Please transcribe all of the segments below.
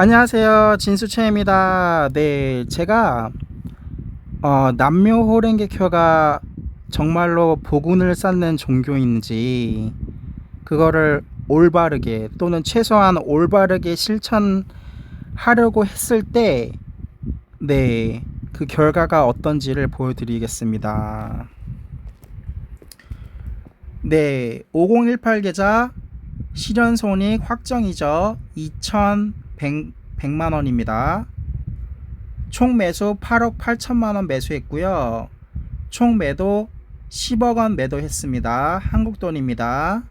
안녕하세요. 진수채입니다. 네, 제가 어, 남묘 호랭개교가 정말로 복운을 쌓는 종교인지 그거를 올바르게 또는 최소한 올바르게 실천하려고 했을 때 네, 그 결과가 어떤지를 보여드리겠습니다. 네, 5018 계좌 실현 손익 확정이죠. 2,100 100 만 원입니다. 총 매수 8억 8천만 원 매수했고요. 총 매도 10억 원 매도했습니다. 한국 돈입니다.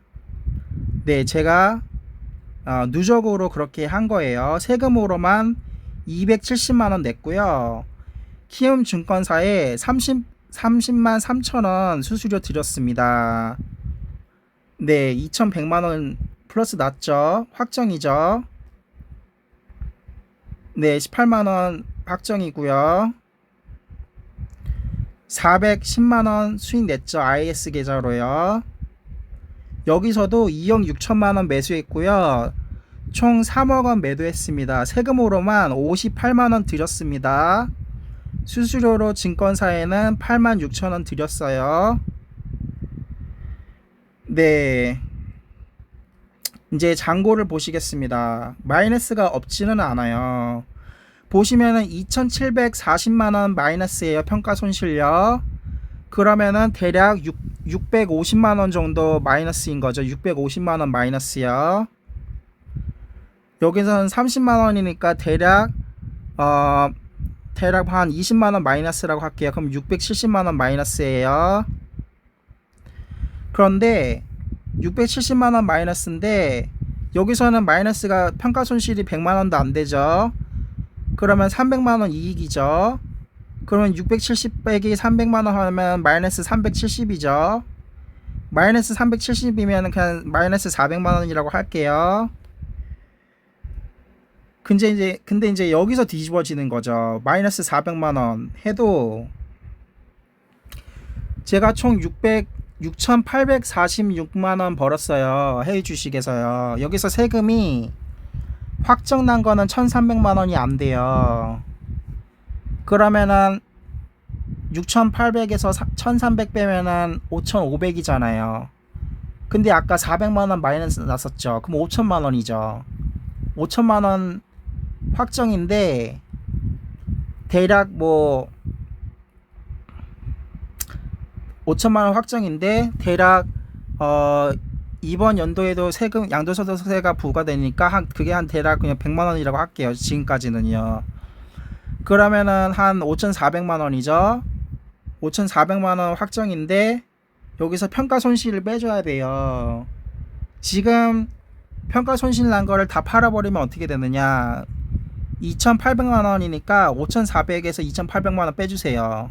네, 제가 어, 누적으로 그렇게 한 거예요. 세금으로만 270만 원 냈고요. 키움 증권사에 30 30만 3천 원 수수료 드렸습니다. 네, 2,100만 원 플러스 났죠. 확정이죠. 네, 18만 원 확정이고요. 410만 원 수익 냈죠. IS 계좌로요. 여기서도 2억 6천만 원 매수했고요. 총 3억 원 매도했습니다. 세금으로만 58만 원 드렸습니다. 수수료로 증권사에는 8만 6천 원 드렸어요. 네. 이제 잔고를 보시겠습니다. 마이너스가 없지는 않아요. 보시면은 2,740만 원 마이너스예요. 평가 손실요. 그러면은 대략 6, 650만 원 정도 마이너스인 거죠. 650만 원 마이너스요. 여기서는 30만 원이니까 대략 어 대략 한 20만 원 마이너스라고 할게요. 그럼 670만 원 마이너스예요. 그런데 670만 원 마이너스인데 여기서는 마이너스가 평가 손실이 100만 원도 안 되죠. 그러면 300만 원 이익이죠. 그러면 670 빼기 300만 원 하면 마이너스 370이죠. 마이너스 370이면 그냥 마이너스 400만 원이라고 할게요. 근데 이제 근데 이제 여기서 뒤집어지는 거죠. 마이너스 400만 원 해도 제가 총 600 6,846만 원 벌었어요. 해외 주식에서요. 여기서 세금이 확정 난 거는 1,300만 원이 안 돼요. 그러면은 6,800에서 1,300 빼면은 5,500이잖아요. 근데 아까 400만 원 마이너스 났었죠. 그럼 5천만 원이죠. 5천만 원 확정인데 대략 뭐 5천만 원 확정인데 대략 어 이번 연도에도 세금 양도소득세가 부과되니까 한 그게 한 대략 그냥 100만 원이라고 할게요. 지금까지는요. 그러면은 한 5,400만 원이죠. 5,400만 원 확정인데 여기서 평가 손실을 빼줘야 돼요. 지금 평가 손실 난 거를 다 팔아버리면 어떻게 되느냐? 2,800만 원이니까 5,400에서 2,800만 원 빼주세요.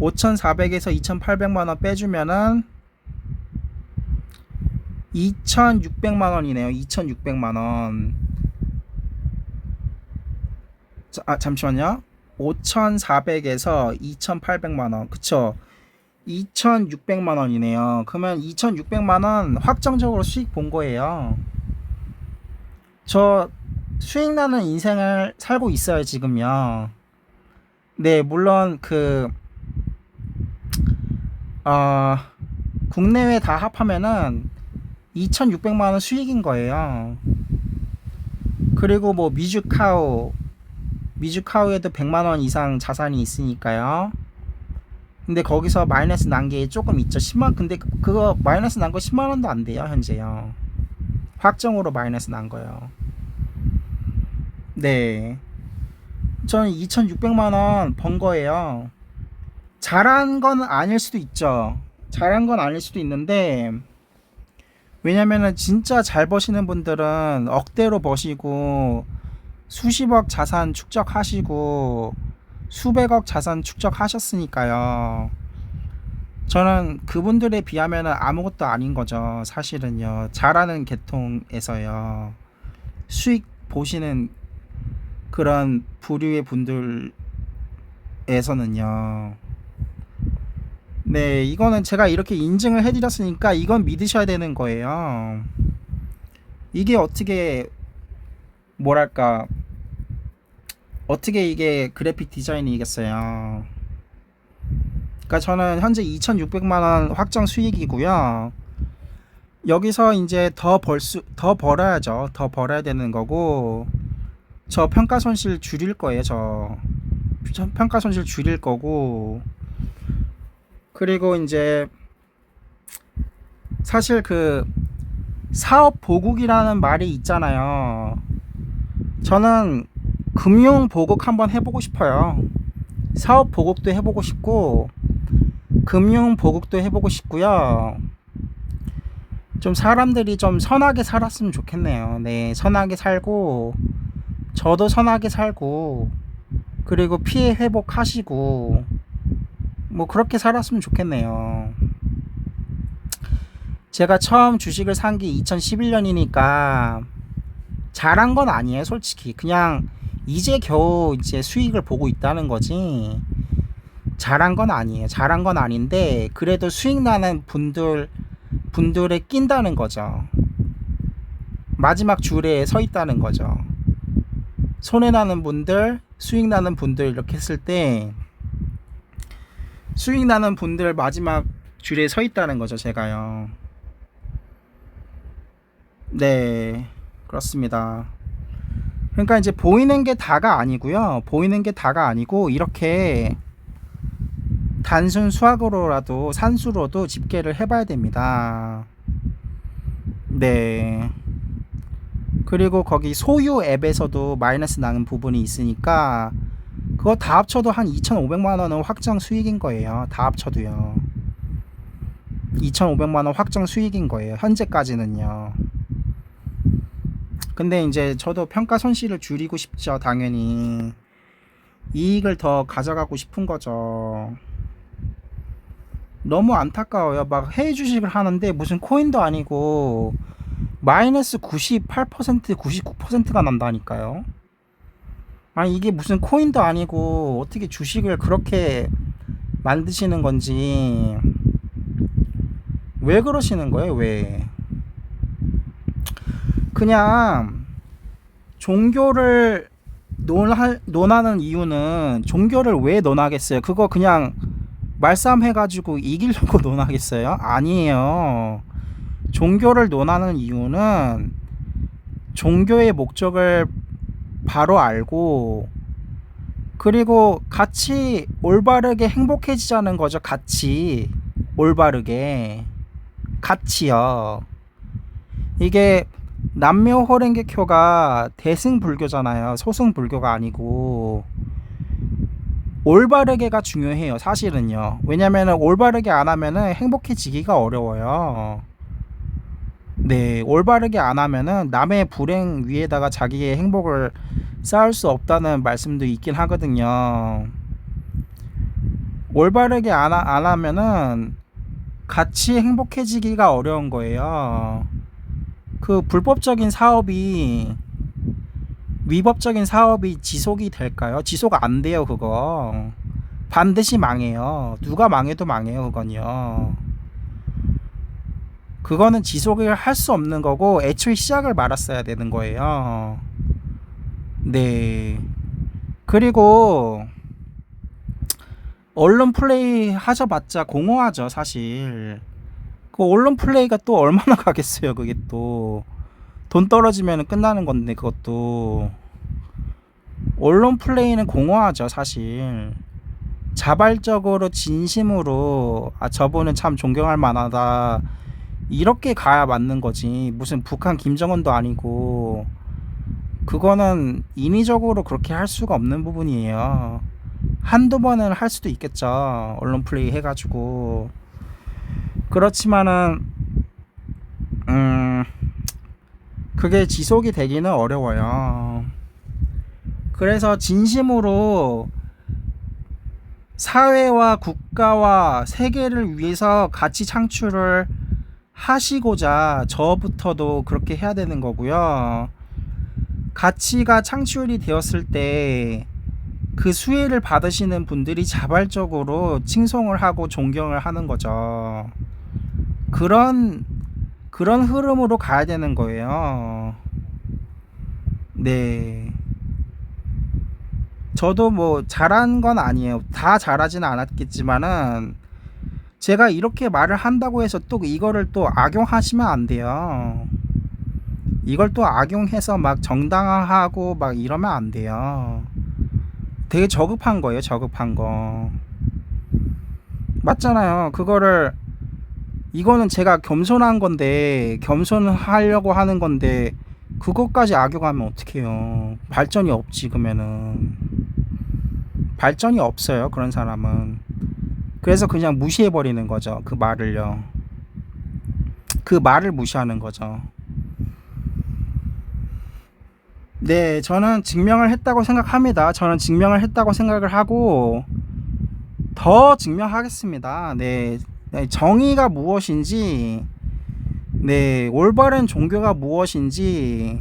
5,400에서 2,800만 원 빼주면은 2,600만 원이네요. 2,600만 원. 자, 아, 잠시만요. 5,400에서 2,800만 원. 그쵸? 2,600만 원이네요. 그러면 2,600만 원 확정적으로 수익 본 거예요. 저 수익 나는 인생을 살고 있어요, 지금요. 네, 물론 그 어, 국내외 다 합하면은 2,600만 원 수익인 거예요. 그리고 뭐 미주카우 미주카우에도 100만 원 이상 자산이 있으니까요. 근데 거기서 마이너스 난 게 조금 있죠. 10만 근데 그- 그거 마이너스 난 거 10만 원도 안 돼요, 현재요. 확정으로 마이너스 난 거요. 네. 저는 2,600만 원 번 거예요. 잘한 건 아닐 수도 있죠. 잘한 건 아닐 수도 있는데 왜냐면은 진짜 잘 버시는 분들은 억대로 버시고 수십억 자산 축적하시고 수백억 자산 축적하셨으니까요. 저는 그분들에 비하면 아무것도 아닌 거죠. 사실은요. 잘하는 계통에서요. 수익 보시는 그런 부류의 분들에서는요. 네, 이거는 제가 이렇게 인증을 해드렸으니까 이건 믿으셔야 되는 거예요. 이게 어떻게 뭐랄까 어떻게 이게 그래픽 디자인이겠어요. 그러니까 저는 현재 2,600만 원 확정 수익이고요. 여기서 이제 더 벌 수 더 벌어야죠. 더 벌어야 되는 거고 저 평가 손실 줄일 거예요. 저저 평가 손실 줄일 거고 그리고 이제 사실 그 사업 보국이라는 말이 있잖아요. 저는 금융 보국 한번 해보고 싶어요. 사업 보국도 해보고 싶고 금융 보국도 해보고 싶고요. 좀 사람들이 좀 선하게 살았으면 좋겠네요. 네, 선하게 살고 저도 선하게 살고 그리고 피해 회복하시고 뭐 그렇게 살았으면 좋겠네요. 제가 처음 주식을 산 게 2011년이니까 잘한 건 아니에요, 솔직히. 그냥 이제 겨우 이제 수익을 보고 있다는 거지. 잘한 건 아니에요. 잘한 건 아닌데 그래도 수익 나는 분들 분들에 낀다는 거죠. 마지막 줄에 서 있다는 거죠. 손해 나는 분들, 수익 나는 분들 이렇게 했을 때 수익 나는 분들 마지막 줄에 서 있다는 거죠, 제가요. 네, 그렇습니다. 그러니까 이제 보이는 게 다가 아니고요. 보이는 게 다가 아니고 이렇게 단순 수학으로라도 산수로도 집계를 해봐야 됩니다. 네. 그리고 거기 소유 앱에서도 마이너스 나는 부분이 있으니까 그거 다 합쳐도 한 2,500만 원은 확정 수익인 거예요. 다 합쳐도요. 2,500만 원 확정 수익인 거예요. 현재까지는요. 근데 이제 저도 평가 손실을 줄이고 싶죠, 당연히. 이익을 더 가져가고 싶은 거죠. 너무 안타까워요. 막 해외 주식을 하는데 무슨 코인도 아니고 마이너스 98%, 99%가 난다니까요. 아니 이게 무슨 코인도 아니고 어떻게 주식을 그렇게 만드시는 건지 왜 그러시는 거예요? 왜? 그냥 종교를 논할, 논하는 이유는 종교를 왜 논하겠어요? 그거 그냥 말싸움 해가지고 이기려고 논하겠어요? 아니에요. 종교를 논하는 이유는 종교의 목적을 바로 알고 그리고 같이 올바르게 행복해지자는 거죠. 같이 올바르게 같이요. 이게 남묘 호랭개교가 대승 불교잖아요. 소승 불교가 아니고 올바르게가 중요해요. 사실은요. 왜냐면은 올바르게 안 하면은 행복해지기가 어려워요. 네, 올바르게 안 하면은 남의 불행 위에다가 자기의 행복을 쌓을 수 없다는 말씀도 있긴 하거든요. 올바르게 안, 하, 안 하면은 같이 행복해지기가 어려운 거예요. 그 불법적인 사업이 위법적인 사업이 지속이 될까요? 지속 안 돼요, 그거. 반드시 망해요. 누가 망해도 망해요, 그건요. 그거는 지속을 할 수 없는 거고 애초에 시작을 말았어야 되는 거예요. 네. 그리고 언론 플레이 하셔봤자 공허하죠, 사실. 그 언론 플레이가 또 얼마나 가겠어요, 그게 또. 돈 떨어지면 끝나는 건데, 그것도. 언론 플레이는 공허하죠, 사실. 자발적으로, 진심으로, 아, 저분은 참 존경할 만하다. 이렇게 가야 맞는 거지. 무슨 북한 김정은도 아니고. 그거는 인위적으로 그렇게 할 수가 없는 부분이에요. 한두 번은 할 수도 있겠죠. 언론 플레이 해가지고. 그렇지만은, 음, 그게 지속이 되기는 어려워요. 그래서 진심으로 사회와 국가와 세계를 위해서 가치 창출을 하시고자 저부터도 그렇게 해야 되는 거고요. 가치가 창출이 되었을 때 그 수혜를 받으시는 분들이 자발적으로 칭송을 하고 존경을 하는 거죠. 그런 그런 흐름으로 가야 되는 거예요. 네. 저도 뭐 잘한 건 아니에요. 다 잘하지는 않았겠지만은 제가 이렇게 말을 한다고 해서 또 이거를 또 악용하시면 안 돼요. 이걸 또 악용해서 막 정당화하고 막 이러면 안 돼요. 되게 저급한 거예요, 저급한 거. 맞잖아요. 그거를 이거는 제가 겸손한 건데 겸손하려고 하는 건데 그것까지 악용하면 어떡해요. 발전이 없지 그러면은 발전이 없어요. 그런 사람은. 그래서 그냥 무시해 버리는 거죠. 그 말을요. 그 말을 무시하는 거죠. 네, 저는 증명을 했다고 생각합니다. 저는 증명을 했다고 생각을 하고 더 증명하겠습니다. 네, 네, 정의가 무엇인지, 네, 올바른 종교가 무엇인지,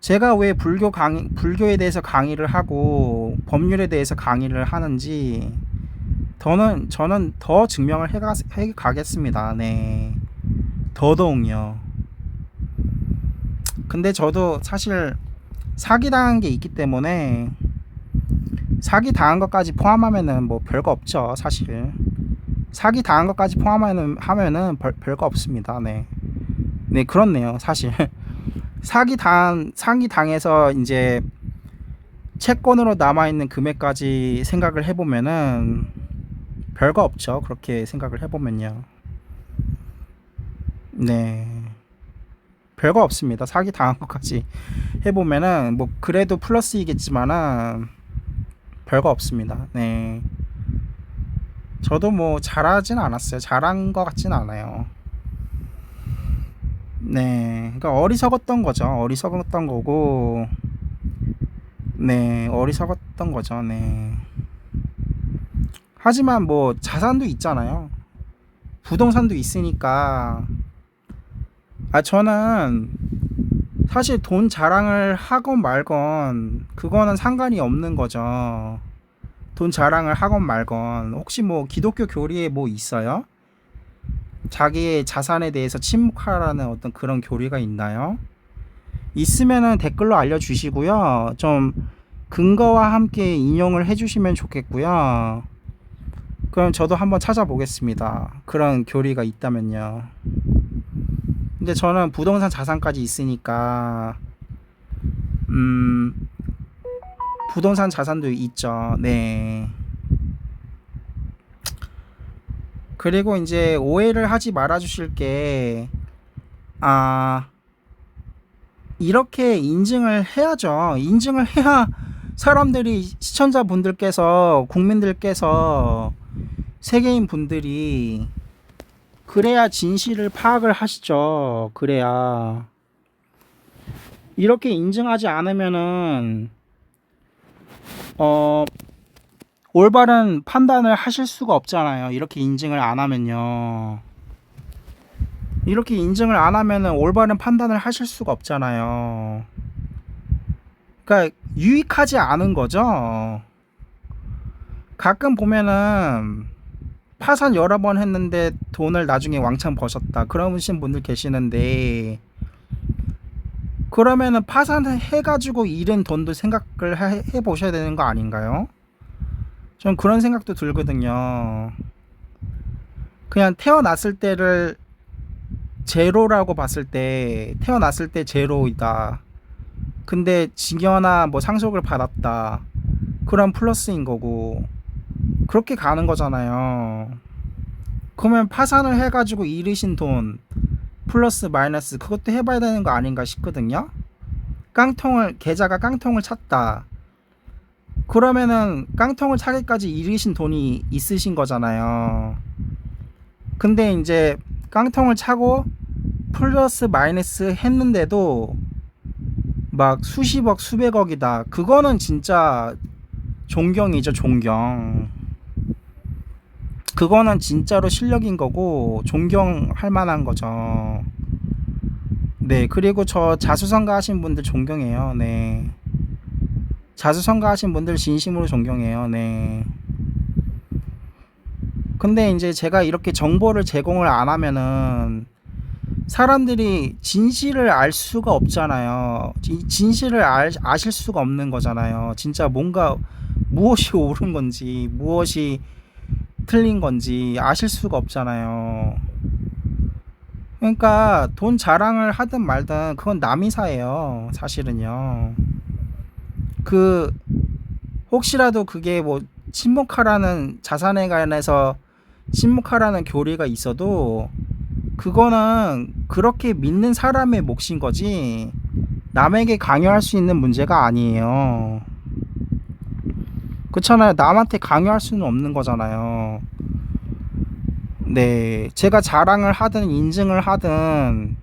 제가 왜 불교 강의, 불교에 대해서 강의를 하고 법률에 대해서 강의를 하는지, 저는 저는 더 증명을 해가, 해 가겠습니다. 네, 더더욱요. 근데 저도 사실 사기 당한 게 있기 때문에 사기 당한 것까지 포함하면은 뭐 별거 없죠 사실 사기 당한 것까지 포함하면은 하면은 별, 별거 없습니다 네. 네 그렇네요 사실 사기 당 사기 당해서 이제 채권으로 남아 있는 금액까지 생각을 해 보면은 별거 없죠 그렇게 생각을 해보면요 네 별거 없습니다 사기 당한 것까지 해보면은 뭐 그래도 플러스이겠지만은 별거 없습니다. 네. 저도 뭐 잘하진 않았어요. 잘한 것 같진 않아요. 네. 그러니까 어리석었던 거죠. 어리석었던 거고. 네. 어리석었던 거죠. 네. 하지만 뭐 자산도 있잖아요. 부동산도 있으니까. 아, 저는 사실 돈 자랑을 하건 말건 그거는 상관이 없는 거죠. 돈 자랑을 하건 말건 혹시 뭐 기독교 교리에 뭐 있어요? 자기의 자산에 대해서 침묵하라는 어떤 그런 교리가 있나요? 있으면은 댓글로 알려주시고요. 좀 근거와 함께 인용을 해주시면 좋겠고요. 그럼 저도 한번 찾아보겠습니다. 그런 교리가 있다면요. 근데 저는 부동산 자산까지 있으니까 음 부동산 자산도 있죠. 네. 그리고 이제 오해를 하지 말아 주실 게 아, 이렇게 인증을 해야죠. 인증을 해야 사람들이 시청자분들께서 국민들께서 세계인 분들이 그래야 진실을 파악을 하시죠. 그래야 이렇게 인증하지 않으면은 어 올바른 판단을 하실 수가 없잖아요. 이렇게 인증을 안 하면요. 이렇게 인증을 안 하면은 올바른 판단을 하실 수가 없잖아요. 그러니까 유익하지 않은 거죠. 가끔 보면은 파산 여러 번 했는데 돈을 나중에 왕창 버셨다. 그러신 분들 계시는데 그러면은 파산을 해가지고 잃은 돈도 생각을 해, 해 보셔야 되는 거 아닌가요? 전 그런 생각도 들거든요. 그냥 태어났을 때를 제로라고 봤을 때 태어났을 때 제로이다. 근데 징여나 뭐 상속을 받았다. 그런 플러스인 거고 그렇게 가는 거잖아요. 그러면 파산을 해가지고 잃으신 돈 플러스 마이너스 그것도 해봐야 되는 거 아닌가 싶거든요. 깡통을 계좌가 깡통을 찼다. 그러면은 깡통을 차기까지 잃으신 돈이 있으신 거잖아요. 근데 이제 깡통을 차고 플러스 마이너스 했는데도 막 수십억 수백억이다. 그거는 진짜 존경이죠, 존경. 그거는 진짜로 실력인 거고 존경할 만한 거죠. 네, 그리고 저 자수성가 하신 분들 존경해요. 네. 자수성가 하신 분들 진심으로 존경해요. 네. 근데 이제 제가 이렇게 정보를 제공을 안 하면은 사람들이 진실을 알 수가 없잖아요. 이 진실을 알, 아실 수가 없는 거잖아요. 진짜 뭔가 무엇이 옳은 건지 무엇이 틀린 건지 아실 수가 없잖아요. 그러니까 돈 자랑을 하든 말든 그건 남이 사예요. 사실은요. 그 혹시라도 그게 뭐 침묵하라는 자산에 관해서 침묵하라는 교리가 있어도 그거는 그렇게 믿는 사람의 몫인 거지 남에게 강요할 수 있는 문제가 아니에요. 그렇잖아요. 남한테 강요할 수는 없는 거잖아요. 네, 제가 자랑을 하든 인증을 하든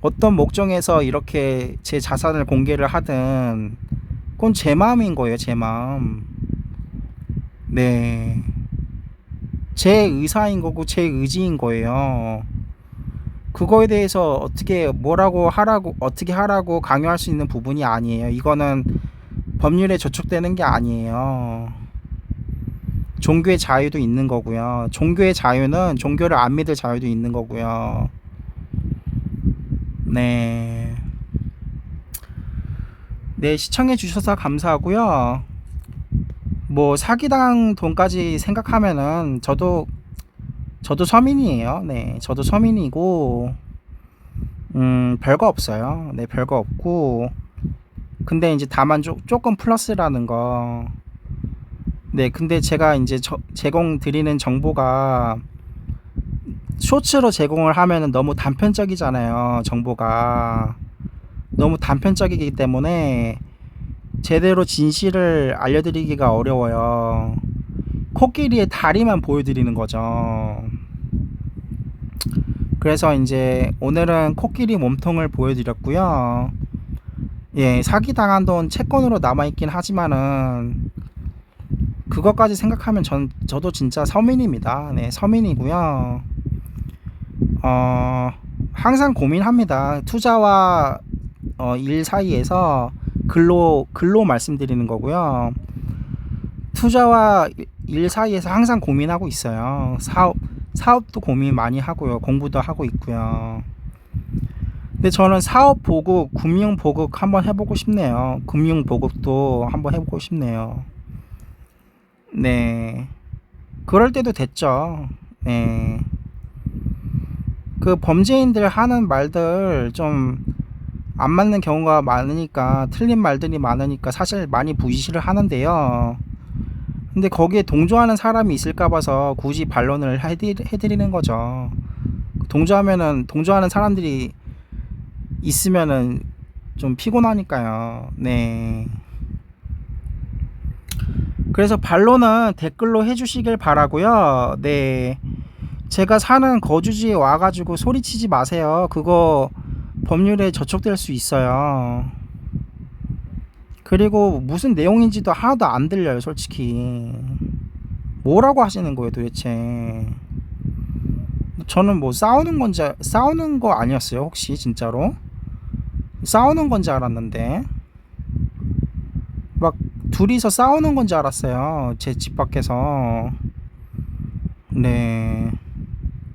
어떤 목적에서 이렇게 제 자산을 공개를 하든 그건 제 마음인 거예요, 제 마음. 네. 제 의사인 거고 제 의지인 거예요. 그거에 대해서 어떻게 뭐라고 하라고 어떻게 하라고 강요할 수 있는 부분이 아니에요. 이거는 법률에 저촉되는 게 아니에요. 종교의 자유도 있는 거고요. 종교의 자유는 종교를 안 믿을 자유도 있는 거고요. 네. 네, 시청해 주셔서 감사하고요. 뭐 사기당 돈까지 생각하면은 저도 저도 서민이에요. 네, 저도 서민이고 음 별거 없어요. 네, 별거 없고 근데 이제 다만 조, 조금 플러스라는 거. 네, 근데 제가 이제 저, 제공 드리는 정보가 쇼츠로 제공을 하면은 너무 단편적이잖아요. 정보가 너무 단편적이기 때문에 제대로 진실을 알려드리기가 어려워요. 코끼리의 다리만 보여드리는 거죠. 그래서 이제 오늘은 코끼리 몸통을 보여드렸고요. 예, 사기당한 돈 채권으로 남아있긴 하지만은 그것까지 생각하면 전 저도 진짜 서민입니다. 네, 서민이고요. 어, 항상 고민합니다. 투자와 어, 일 사이에서 글로 글로 말씀드리는 거고요. 투자와 일 사이에서 항상 고민하고 있어요. 사업 사업도 고민 많이 하고요. 공부도 하고 있고요. 근데 저는 사업 보국, 금융 보국 한번 해보고 싶네요. 금융 보국도 한번 해보고 싶네요. 네. 그럴 때도 됐죠. 네. 그 범죄인들 하는 말들 좀 안 맞는 경우가 많으니까 틀린 말들이 많으니까 사실 많이 부시를 하는데요. 근데 거기에 동조하는 사람이 있을까 봐서 굳이 반론을 해드리는 거죠. 동조하면은 동조하는 사람들이 있으면은 좀 피곤하니까요. 네. 그래서 반론은 댓글로 해주시길 바라고요. 네. 제가 사는 거주지에 와가지고 소리치지 마세요. 그거 법률에 저촉될 수 있어요. 그리고 무슨 내용인지도 하나도 안 들려요, 솔직히. 뭐라고 하시는 거예요, 도대체? 저는 뭐 싸우는 건지 싸우는 거 아니었어요, 혹시 진짜로? 싸우는 건지 알았는데 막 둘이서 싸우는 건지 알았어요. 제 집 밖에서. 네.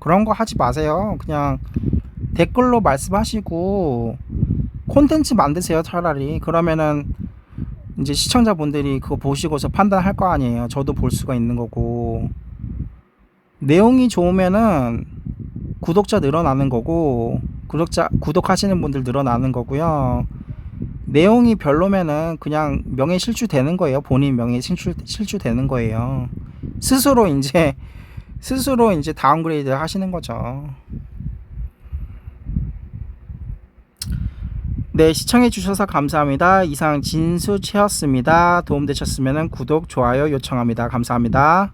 그런 거 하지 마세요. 그냥 댓글로 말씀하시고 콘텐츠 만드세요, 차라리. 그러면은 이제 시청자분들이 그거 보시고서 판단할 거 아니에요. 저도 볼 수가 있는 거고. 내용이 좋으면은 구독자 늘어나는 거고 구독자 구독하시는 분들 늘어나는 거고요. 내용이 별로면은 그냥 명예 실추되는 거예요. 본인 명예 실추 실추되는 거예요. 스스로 이제 스스로 이제 다운그레이드 하시는 거죠. 네, 시청해 주셔서 감사합니다. 이상 진수 채였습니다. 도움되셨으면 구독, 좋아요 요청합니다. 감사합니다.